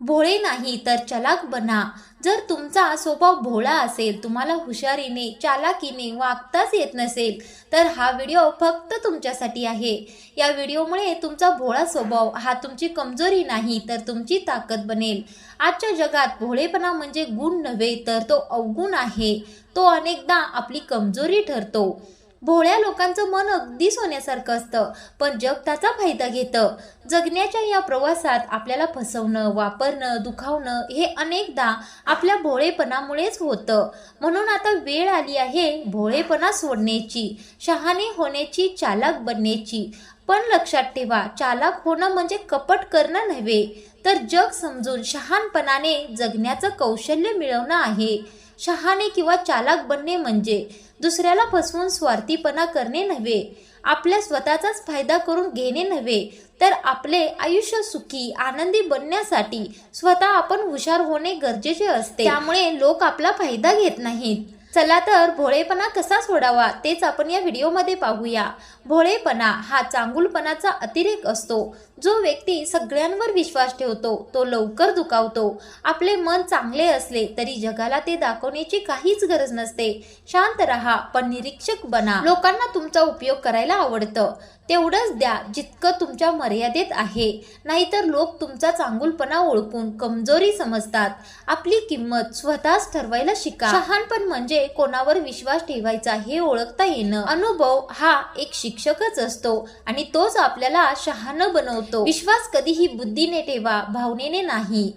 भोळे नाही तर चलाक बना. जर तुमचा स्वभाव भोळा असेल तुम्हाला हुशारीने चालाकीने वागताच येत नसेल तर हा व्हिडिओ फक्त तुमच्यासाठी आहे. या व्हिडिओमुळे तुमचा भोळा स्वभाव हा तुमची कमजोरी नाही तर तुमची ताकद बनेल. आजच्या जगात भोळेपणा म्हणजे गुण नव्हे तर तो अवगुण आहे. तो अनेकदा आपली कमजोरी ठरतो. भोळ्या लोकांचं मन अगदी सोन्यासारखं असतं पण जग त्याचा फायदा घेतं. जगण्याच्या या प्रवासात आपल्याला फसवणं वापरणं दुखावणं हे अनेकदा आपल्या भोळेपणामुळेच होतं. म्हणून आता वेळ आली आहे भोळेपणा सोडण्याची शहाणे होण्याची चालाक बनण्याची. पण लक्षात ठेवा चालाक होणं म्हणजे कपट करणं नव्हे तर जग समजून शहाणपणाने जगण्याचं कौशल्य मिळवणं आहे. शहाणे किंवा चालाक बनणे म्हणजे दुसऱ्याला फसवून स्वार्थीपणा करणे नव्हे आपल्या स्वतःचाच फायदा करून घेणे नव्हे तर आपले आयुष्य सुखी आनंदी बनण्यासाठी स्वतः आपण हुशार होणे गरजेचे असते. त्यामुळे लोक आपला फायदा घेत नाहीत. चला तर भोळेपणा कसा सोडावा तेच आपण या व्हिडिओमध्ये पाहूया. भोळेपणा हा चांगुलपणाचा अतिरेक असतो. जो व्यक्ती सगळ्यांवर विश्वास ठेवतो तो लवकर दुखावतो. आपले मन चांगले असले तरी जगाला ते दाखवण्याची काहीच गरज नसते. शांत राहा पण निरीक्षक बना. लोकांना तुमचा उपयोग करायला आवडतं. तेवढंच द्या जितकं तुमच्या मर्यादेत आहे. नाहीतर लोक तुमचा चांगुलपणा ओळखून कमजोरी समजतात. आपली किंमत स्वतःच ठरवायला शिका. शहाणपण म्हणजे कोणावर विश्वास ठेवायचा हे ओळखता येणं. अनुभव हा एक शिक्षकच असतो आणि तोच आपल्याला शहाणं बनवतो. विश्वास कधीही बुद्धीने ठेवा भावनेने नाही.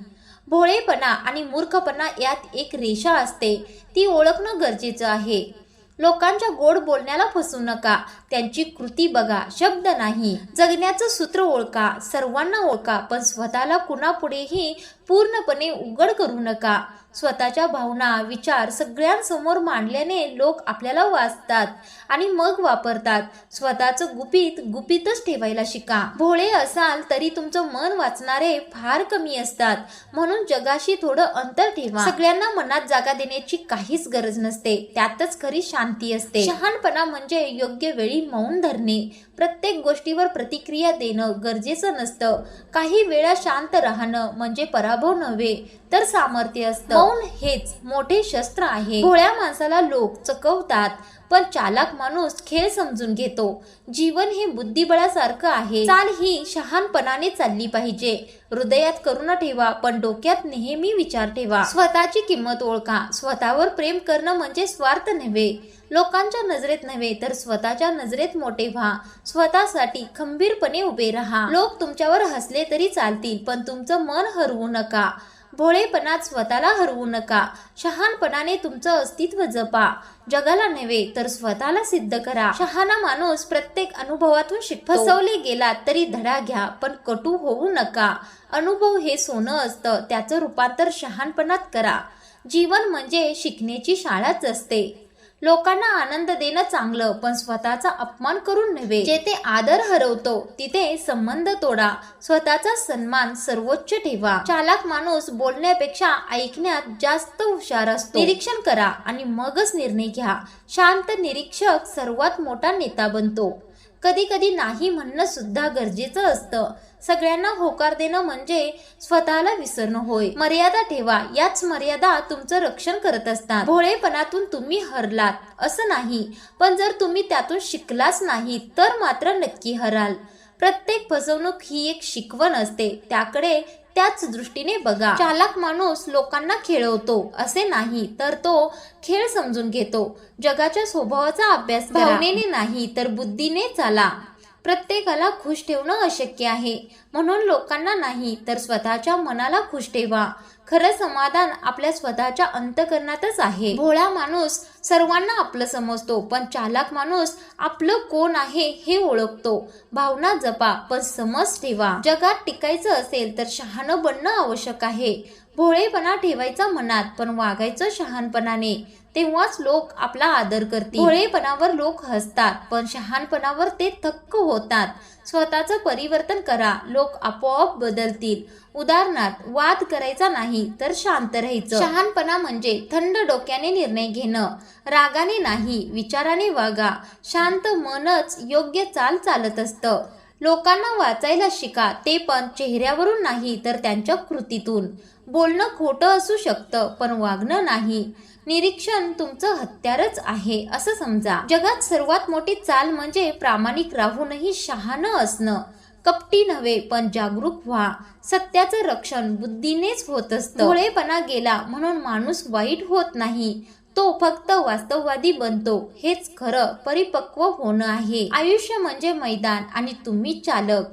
भोळेपणा आणि मूर्खपणा यात एक रेषा असते. ती ओळखणं गरजेचं आहे. लोकांच्या गोड बोलण्याला फसू नका. त्यांची कृती बघा शब्द नाही. जगण्याचं सूत्र ओळखा सर्वांना ओळखा पण स्वतःला कुणापुढेही पूर्णपणे उघड करू नका. स्वतःच्या भावना विचार सगळ्यांसमोर मांडल्याने लोक आपल्याला वाचतात आणि मग वापरतात. स्वतःचं गुपित गुपितच ठेवायला शिका. भोळे असाल तरी तुमचं मन वाचणारे फार कमी असतात. म्हणून जगाशी थोडं अंतर ठेवा. सगळ्यांना मनात जागा देण्याची काहीच गरज नसते. त्यातच खरी शांती असते. शहाणपणा म्हणजे योग्य वेळी मौन धरणे. प्रत्येक गोष्टीवर प्रतिक्रिया देणं गरजेचं नसतं. काही वेळा शांत राहणं म्हणजे पराभव नव्हे तर सामर्थ्य असतं. मौन हेच मोठे शस्त्र आहे. भोळ्या माणसाला लोक चकवतात. पण चालाक माणूस खेळ समजून घेतो. जीवन हे बुद्धिबळासारखं आहे. चाल ही शहाणपणाने चालली पाहिजे. हृदयात करुणा ठेवा पण डोक्यात नेहमी विचार ठेवा. स्वतःची किंमत ओळखा. स्वतःवर प्रेम करणं म्हणजे स्वार्थ नव्हे. लोकांच्या नजरेत नव्हे तर स्वतःच्या नजरेत मोठे व्हा. स्वतःसाठी खंबीरपणे उभे राहा. लोक तुमच्यावर हसले तरी चालतील पण तुमचं मन हरवू नका. भोळेपणात स्वतःला हरवू नका. शहाणपणाने तुमचं अस्तित्व जपा. जगाला नव्हे तर स्वतःला सिद्ध करा. शहाणा माणूस प्रत्येक अनुभवातून शिक फसवले गेला तरी धडा घ्या पण कटू होऊ नका. अनुभव हे सोनं असतं त्याचं रूपांतर शहाणपणात करा. जीवन म्हणजे शिकण्याची शाळाच असते. लोकांना आनंद देणं चांगलं पण स्वतःचा अपमान करून नव्हे. जेथे आदर हरवतो तिथे संबंध तोडा. स्वतःचा सन्मान सर्वोच्च ठेवा. चालाक माणूस बोलण्यापेक्षा ऐकण्यात जास्त हुशार असतो. निरीक्षण करा आणि मगच निर्णय घ्या. शांत निरीक्षक सर्वात मोठा नेता बनतो. कधी कधी नाही म्हणणं सुद्धा गरजेचं असतं. सगळ्यांना होकार देणं म्हणजे स्वतःला विसरणं होय. मर्यादा ठेवा. याच मर्यादा तुमचं रक्षण करत असतात. भोळेपणातून तुम्ही हरलात. असं नाही. पण जर तुम्ही त्यातून शिकलाच नाही तर मात्र नक्की हराल. प्रत्येक फसवणूक ही एक शिकवण असते. त्याकडे त्याच दृष्टीने बघा. चालाक माणूस लोकांना खेळवतो. असे नाही तर तो खेळ समजून घेतो. जगाच्या स्वभावाचा अभ्यास. भावनेने नाही तर बुद्धीने चाला. प्रत्येकाला खुश ठेवणं अशक्य आहे. म्हणून लोकांना नाही तर स्वतःच्या मनाला खुश ठेवा. खरं समाधान आपल्या स्वतःच्या अंतकरणातच आहे. भोळा माणूस सर्वांना आपलं समजतो पण चालाक माणूस आपलं कोण आहे हे ओळखतो. भावना जपा पण समज ठेवा. जगात टिकायचं असेल तर शहाणं बनणं आवश्यक आहे. भोळेपणा ठेवायचा मनात पण वागायचं शहाणपणाने. तेव्हाच लोक आपला आदर करतील. भोळेपणावर लोक हसतात पण शहाणपणावर ते थक्क होतात. स्वतःचं परिवर्तन करा. लोक आपोआप बदलतील. उदाहरणार्थ वाद करायचा नाही तर शांत राहायचं. शहाणपणा म्हणजे थंड डोक्याने निर्णय घेणं. रागाने नाही विचाराने वागा. शांत मनच योग्य चाल चालत असतं. लोकांना वाचायला शिका. ते पण चेहऱ्यावरून नाही तर त्यांच्या कृतीतून. बोलणं खोटं असू शकतं पण वागणं नाही. निरीक्षण तुमचं हत्यारच आहे असं समजा. जगात सर्वात मोठी चाल म्हणजे प्रामाणिक राहूनही शहाणं असणं. कपटी नव्हे पण जागरूक व्हा. सत्याचं रक्षण बुद्धीनेच होत असतं. भोळेपणा गेला म्हणून माणूस वाईट होत नाही. तो फक्त वास्तववादी बनतो हेच खरं परिपक्व होणं आहे. आयुष्य म्हणजे मैदान आणि तुम्ही चालक.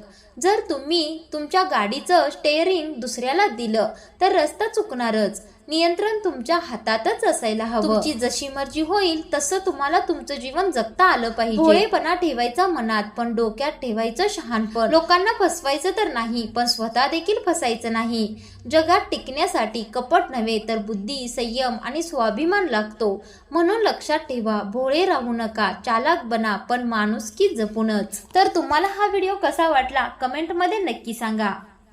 जर तुम्ही तुमच्या गाडीचं स्टेअरिंग दुसऱ्याला दिलं तर रस्ता चुकणारच. नियंत्रण तुमच्या हातातच असायला हवं. तुमची जशी मर्जी होईल तसं तुम्हाला तुमचं जीवन जगता आलं पाहिजे. भोळेपणा ठेवायचा मनात पण डोक्यात ठेवायचं शहाणपण. लोकांना फसवायचं तर नाही पण स्वतः देखील फसायचं नाही. जगात टिकण्यासाठी कपट नव्हे तर बुद्धी संयम आणि स्वाभिमान लागतो. म्हणून लक्षात ठेवा भोळे राहू नका चालाक बना पण माणुसकी जपूनच. तर तुम्हाला हा व्हिडिओ कसा वाटला? कमेंटमध्ये नक्की सांगा.